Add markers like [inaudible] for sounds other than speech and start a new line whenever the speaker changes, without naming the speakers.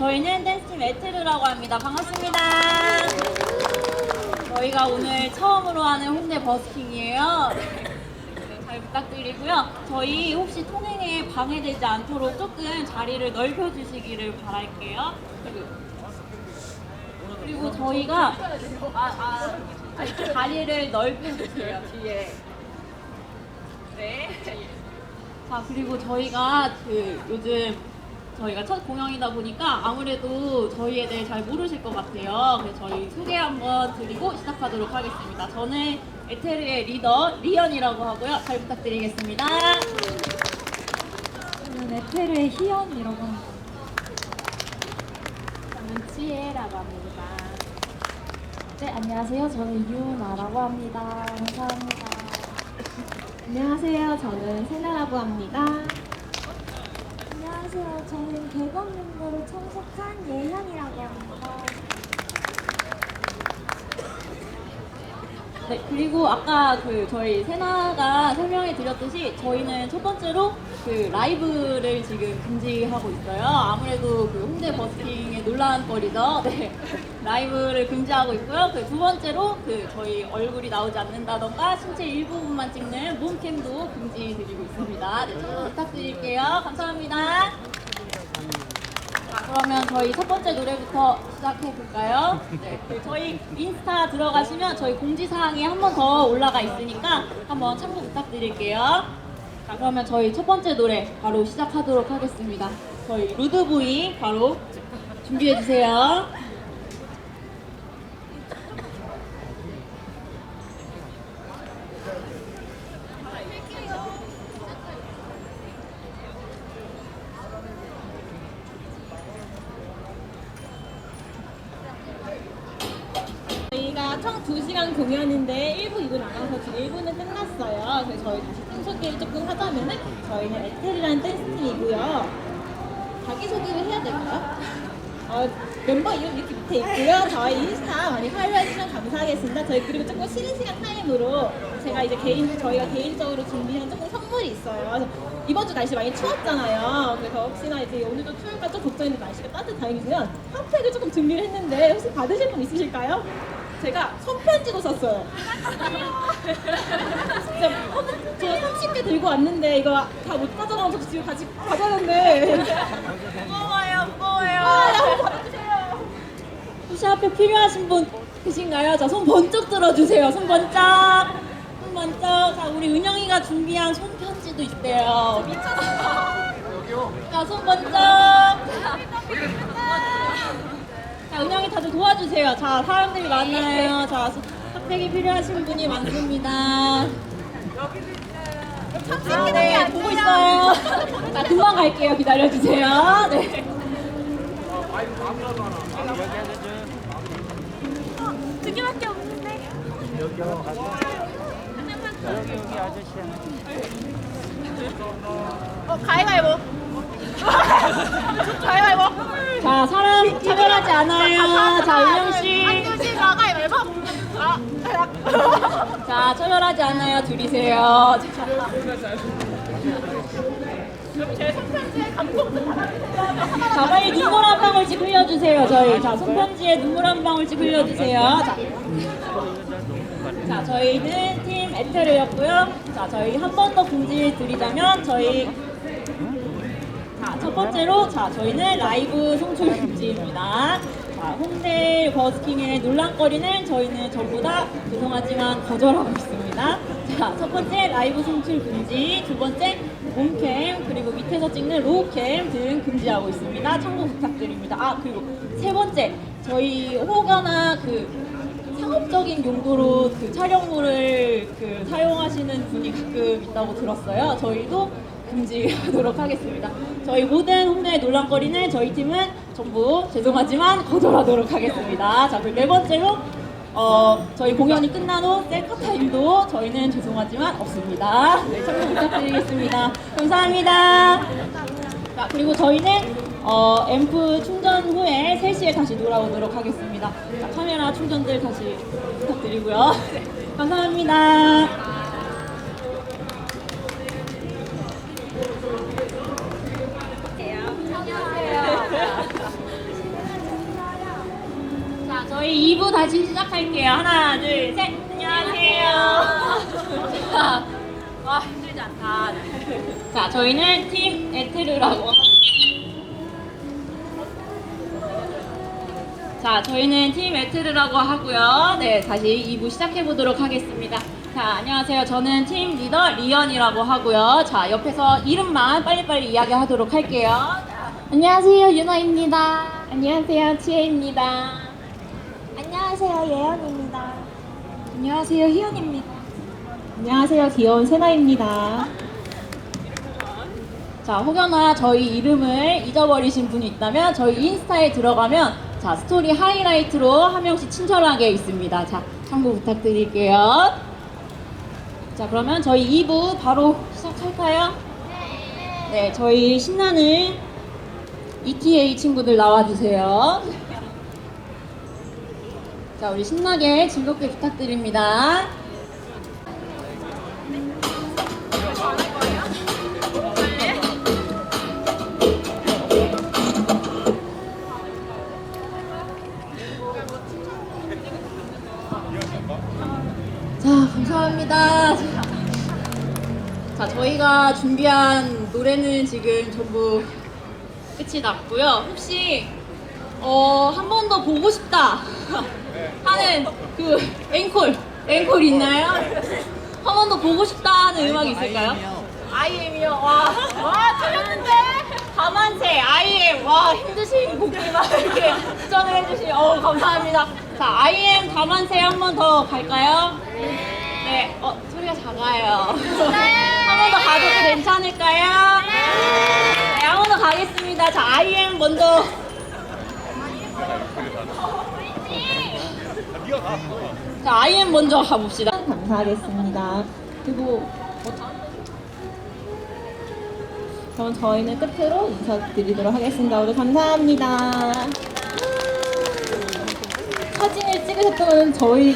저희는 댄스팀 에테르라고 합니다. 반갑습니다. 저희가 오늘 처음으로 하는 홍대 버스킹이에요. 네, 잘 부탁드리고요. 저희 혹시 통행에 방해되지 않도록 조금 자리를 넓혀주시기를 바랄게요. 그리고, 저희가 아, 아, 자리를 넓혀주세요 뒤에. 네. 자 그리고 저희가 그 요즘 저희가 첫 공연이다 보니까 아무래도 저희에 대해 잘 모르실 것 같아요. 그래서 저희 소개 한번 드리고 시작하도록 하겠습니다. 저는 에테르의 리더 리언이라고 하고요. 잘 부탁드리겠습니다.
저는 에테르의 희연이라고 합니다.
저는 지혜라고 합니다.
네, 안녕하세요. 저는 유나라고 합니다. 감사합니다. 안녕하세요. 저는 세나라고 합니다. 안녕하세요. 저는 개건 멤버로 참석한 예현이라고 합니다.
네, 그리고 아까 그 저희 세나가 설명해 드렸듯이 저희는 첫 번째로 그 라이브를 지금 금지하고 있어요. 아무래도 그 홍대 버스킹의 논란거리죠. [laughs] 네. 라이브를 금지하고 있고요. 그 두 번째로 그 저희 얼굴이 나오지 않는다던가 신체 일부분만 찍는 몸캠도 금지 드리고 있습니다. 네, 좀 부탁드릴게요. 감사합니다. 자, 그러면 저희 첫 번째 노래부터 시작해 볼까요? [laughs] 네, 그 저희 인스타 들어가시면 저희 공지 사항이 한 번 더 올라가 있으니까 한번 참고 부탁드릴게요. 자, 그러면 저희 첫 번째 노래 바로 시작하도록 하겠습니다. 저희 루드보이 바로 준비해 주세요.
총 2시간 공연인데 1부, 2부 나가서 지금 1부는 끝났어요. 그래서 저희 다시 팀 소개를 조금 하자면은 저희는 에텔이라는 댄스팀이고요. 자기소개를 해야 될까요? 어, 멤버 이름 이렇게 밑에 있고요. 저희 인스타 많이 팔로우해주시면 감사하겠습니다. 저희 그리고 조금 쉬는 시간 타임으로 제가 이제 개인, 저희가 개인적으로 준비한 조금 선물이 있어요. 그래서 이번 주 날씨 많이 추웠잖아요. 그래서 혹시나 이제 오늘도 추울까 좀 걱정했는데 날씨가 따뜻 다행이면 핫팩을 조금 준비를 했는데 혹시 받으실 분 있으실까요? 제가 손편지도 썼어요. 진짜 제가 30개 들고 왔는데 이거 다 못 가져가서 지금 같이 가져가는데
무거워요, 무거워요. 혹시 앞에 필요하신 분 계신가요? 자, 손 번쩍 들어주세요. 손 번쩍. 손 번쩍. 자, 우리 은영이가 준비한 손편지도 있대요. 미쳤어. 자, 손 번쩍. 자, 은영이 다들 도와주세요. 자, 사람들이 많아요. 자, 핫팩이 필요하신 분이 많습니다. 아, 네, 보고 있어요. 자, 금방 갈게요. 기다려주세요. 네.
두 개밖에 없는데. 어, 가위바위보. 가위바위보.
자, 사람 차별하지 않아요. 자, 은영
씨. 가위바위보. 아,
자, 차별하지 않아요. 둘이세요.
제 손편지에 감동 좀 받아주세요.
자, 빨리 눈물 한 방울씩 흘려주세요. 저희. 자, 손편지에 눈물 한 방울씩 흘려주세요. 자, 자 저희는 팀 에테르였고요. 자, 저희 한 번 더 공지 드리자면 저희 자, 첫 번째로 자, 저희는 라이브 송출 금지입니다. 자, 홍대 버스킹의 논란거리는 저희는 전부 다 죄송하지만 거절하고 있습니다. 자, 첫 번째 라이브 송출 금지, 두 번째 몸캠, 그리고 밑에서 찍는 로우캠 등 금지하고 있습니다. 참고 부탁드립니다. 아, 그리고 세 번째, 저희 호가나 그 상업적인 용도로 그 촬영물을 그 사용하시는 분이 가끔 있다고 들었어요. 저희도 금지하도록 하겠습니다. 저희 모든 홍대 논란거리는 저희 팀은 전부 죄송하지만 거절하도록 하겠습니다. 자, 그리고 네 번째로 어, 저희 공연이 끝난 후 셀카 타임도 저희는 죄송하지만 없습니다. 네, 참고 부탁드리겠습니다. 감사합니다. 자, 그리고 저희는 어, 앰프 충전 후에 3시에 다시 돌아오도록 하겠습니다. 자, 카메라 충전들 다시 부탁드리고요. 네, 감사합니다. 저희 2부 다시 시작할게요. 하나, 둘, 셋. 안녕하세요. [laughs] 와, 힘들지 않다. 자, 저희는 팀 에트르라고. 자, 저희는 팀 에트르라고 하고요. 네, 다시 2부 시작해 보도록 하겠습니다. 자, 안녕하세요. 저는 팀 리더 리언이라고 하고요. 자, 옆에서 이름만 빨리빨리 이야기하도록 할게요.
안녕하세요, 윤아입니다.
안녕하세요. 치혜입니다.
안녕하세요, 예연입니다.
안녕하세요. 희연입니다.
안녕하세요. 귀여운 세나입니다.
자, 혹여나 저희 이름을 잊어버리신 분이 있다면 저희 인스타에 들어가면 자, 스토리 하이라이트로 한 명씩 친절하게 있습니다. 자, 참고 부탁드릴게요. 자, 그러면 저희 2부 바로 시작할까요? 네, 저희 신나는 ETA 친구들 나와주세요. 자, 우리 신나게 즐겁게 부탁드립니다. 자, 감사합니다. 자, 저희가 준비한 노래는 지금 전부 끝이 났고요. 혹시 어, 한 번 더 보고 싶다 [laughs] 하는 그 앵콜, 앵콜 있나요? 한 번 더 보고 싶다 하는 음악 있을까요? IM이요. 와, 와, 틀렸는데. 가만세, IM. 와, 힘드신 곡들만 [laughs] 이렇게 추천을 해주시. 어, 감사합니다. 자, IM 가만세 한번 더 갈까요? 네. 어, 소리가 작아요. 한 번 더 가도 괜찮을까요? 네, 한 번 더 가겠습니다. 자, IM 먼저. 자, IM 먼저 가봅시다.
감사하겠습니다. 그리고 그럼 저희는 끝으로 인사드리도록 하겠습니다. 오늘 감사합니다. 사진을 찍으셨던 저희